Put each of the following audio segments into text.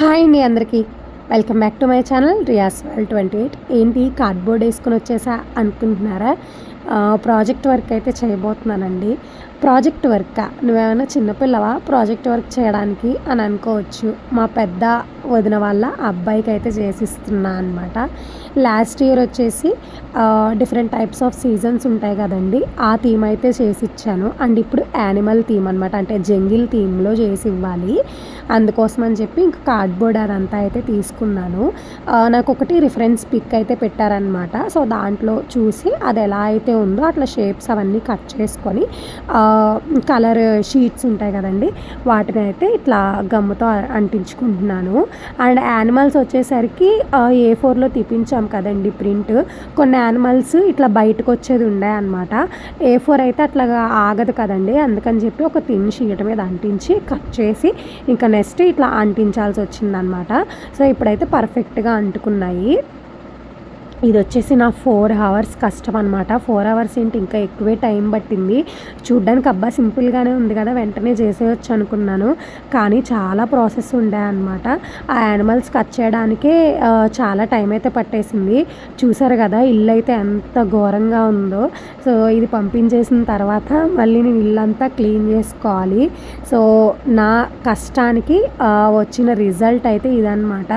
Hi అండి అందరికీ. Welcome back to my channel Riyas world twenty eight. ఏంటి cardboard వేసుకొని వచ్చేసా అనుకుంటున్నారా? ప్రాజెక్ట్ వర్క్ అయితే చేయబోతున్నానండి. ప్రాజెక్ట్ వర్క్ నువ్వేమైనా చిన్నపిల్లవా ప్రాజెక్ట్ వర్క్ చేయడానికి అని అనుకోవచ్చు. మా పెద్ద వదిన వాళ్ళ అబ్బాయికి అయితే చేసిస్తున్నా అనమాట లాస్ట్ ఇయర్ వచ్చేసి డిఫరెంట్ టైప్స్ ఆఫ్ సీజన్స్ ఉంటాయి కదండి. ఆ థీమ్ అయితే చేసి ఇచ్చాను అండ్ ఇప్పుడు యానిమల్ థీమ్ అనమాట అంటే జంగిల్ థీమ్లో చేసి ఇవ్వాలి. అందుకోసం అని చెప్పి ఇంకా కార్డ్బోర్డ్ అదంతా అయితే తీసుకున్నాను. నాకు ఒకటి రిఫరెన్స్ పిక్ అయితే పెట్టారనమాట సో దాంట్లో చూసి అది ఎలా అయితే ఉందో అట్లా షేప్స్ అవన్నీ కట్ చేసుకొని కలర్ షీట్స్ ఉంటాయి కదండి వాటిని అయితే ఇట్లా గమ్ముతో అంటించుకుంటున్నాను. అండ్ యానిమల్స్ వచ్చేసరికి ఏ ఫోర్లో తీపించాం కదండి ప్రింట్ కొన్ని యానిమల్స్ ఇట్లా బయటకు వచ్చేది ఉండే అనమాట ఏ ఫోర్ అయితే అట్లాగా ఆగదు కదండి అందుకని చెప్పి ఒక తిన్ షీట్ మీద అంటించి కట్ చేసి ఇంకా నెక్స్ట్ ఇట్లా అంటించాల్సి వచ్చిందనమాట సో ఇప్పుడైతే పర్ఫెక్ట్గా అంటుకున్నాయి. ఇది వచ్చేసి నా ఫోర్ అవర్స్ కష్టం అనమాట ఫోర్ అవర్స్ ఏంటి? ఇంకా ఎక్కువే టైం పట్టింది. చూడ్డానికి అబ్బా సింపుల్గానే ఉంది కదా వెంటనే చేసేయచ్చు అనుకున్నాను. కానీ చాలా ప్రాసెస్ ఉండే అనమాట ఆ యానిమల్స్ కట్ చేయడానికే చాలా టైం అయితే పట్టేసింది. చూసారు కదా ఇల్లు అయితే ఎంత ఘోరంగా ఉందో. సో ఇది పంపించేసిన తర్వాత మళ్ళీ నేను ఇల్లంతా క్లీన్ చేసుకోవాలి. సో నా కష్టానికి వచ్చిన రిజల్ట్ అయితే ఇదనమాట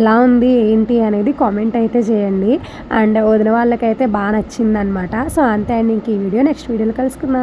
ఎలా ఉంది ఏంటి అనేది కామెంట్ అయితే చేయండి. అండ్ వదిన వాళ్ళకైతే బాగా నచ్చిందనమాట సో అంతే అండి ఇంక ఈ వీడియో. నెక్స్ట్ వీడియోలో కలుసుకుందాం.